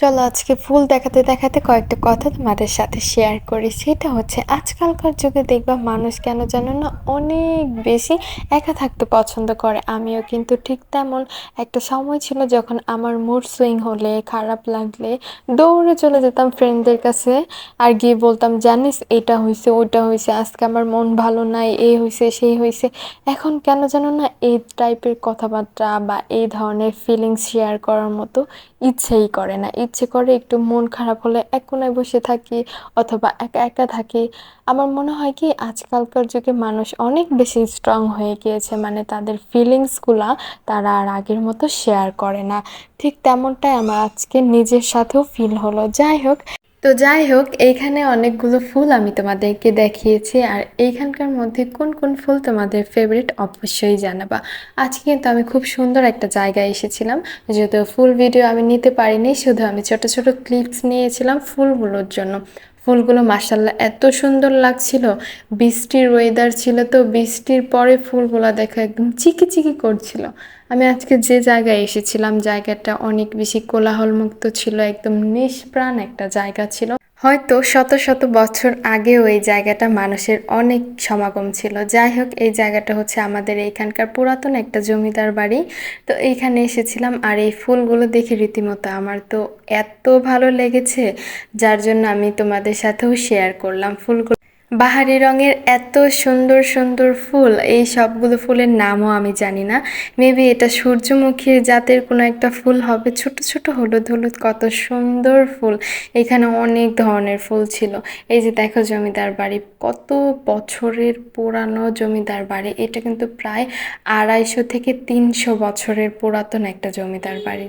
চলো আজকে ফুল দেখাতে দেখাতে কয়েকটা কথা তোমাদের সাথে শেয়ার করি সেটা হচ্ছে, আজকালকার যুগে দেখবা মানুষ কেন যেন না অনেক বেশি একা থাকতে পছন্দ করে। আমিও কিন্তু ঠিক তেমন। একটা সময় ছিল যখন আমার মুড সুইং হলে, খারাপ লাগলে, দৌড়ে চলে যেতাম ফ্রেন্ডদের কাছে আর গিয়ে বলতাম, জানিস, এটা হয়েছে ওইটা হয়েছে আজকে আমার মন ভালো নাই এই হয়েছে সেই হয়েছে এখন কেন যেন না এই টাইপের কথাবার্তা বা এই ধরনের ফিলিংস শেয়ার করার মতো ইচ্ছেই করে না। ইচ্ছে করে একটু মন খারাপ হলে এক কোনায় বসে থাকি অথবা একা একা থাকি, আমার মনে হয় কি আজকালকার যুগে মানুষ অনেক বেশি স্ট্রং হয়ে গিয়েছে মানে তাদের ফিলিংসগুলা তারা আর আগের মতো শেয়ার করে না। ঠিক তেমনটাই আমার আজকে নিজের সাথেও ফিল হলো। যাই হোক তো যাই হোক, এইখানে অনেকগুলো ফুল আমি তোমাদেরকে দেখিয়েছি, আর এইখানকার মধ্যে কোন কোন ফুল তোমাদের ফেভারিট অবশ্যই জানাবা। আজকে কিন্তু আমি খুব সুন্দর একটা জায়গায় এসেছিলাম, যেহেতু ফুল ভিডিও আমি নিতে পারিনি, শুধু আমি ছোট ছোট ক্লিপস নিয়েছিলাম ফুলগুলোর জন্য। ফুলগুলো মাসাল্লাহ এত সুন্দর লাগছিল। বৃষ্টির ওয়েদার ছিল তো বৃষ্টির পরে ফুলগুলো দেখা একদম চিকি চিকি করছিল। আমি আজকে যে জায়গায় এসেছিলাম জায়গাটা অনেক বেশি কোলাহলমুক্ত ছিল, একদম নিষ্প্রাণ একটা জায়গা ছিল। হয়তো শত শত বছর আগেও এই জায়গাটা মানুষের অনেক সমাগম ছিল। যাই হোক, এই জায়গাটা হচ্ছে আমাদের এইখানকার পুরাতন একটা জমিদার বাড়ি। তো এইখানে এসেছিলাম আর এই ফুলগুলো দেখে রীতিমতো আমার তো এত ভালো লেগেছে, যার জন্য আমি তোমাদের সাথেও শেয়ার করলাম ফুলগুলো। বাহারি রঙের এত সুন্দর সুন্দর ফুল, এই সবগুলো ফুলের নামও আমি জানি না। মেবি এটা সূর্যমুখীর জাতের কোনো একটা ফুল হবে। ছোট ছোট হলুদ হলুদ কত সুন্দর ফুল। এখানে অনেক ধরনের ফুল ছিল। এই যে দেখো জমিদার বাড়ি, কত বছরের পুরানো জমিদার বাড়ি। এটা কিন্তু প্রায় আড়াইশো থেকে তিনশো বছরের পুরাতন একটা জমিদার বাড়ি।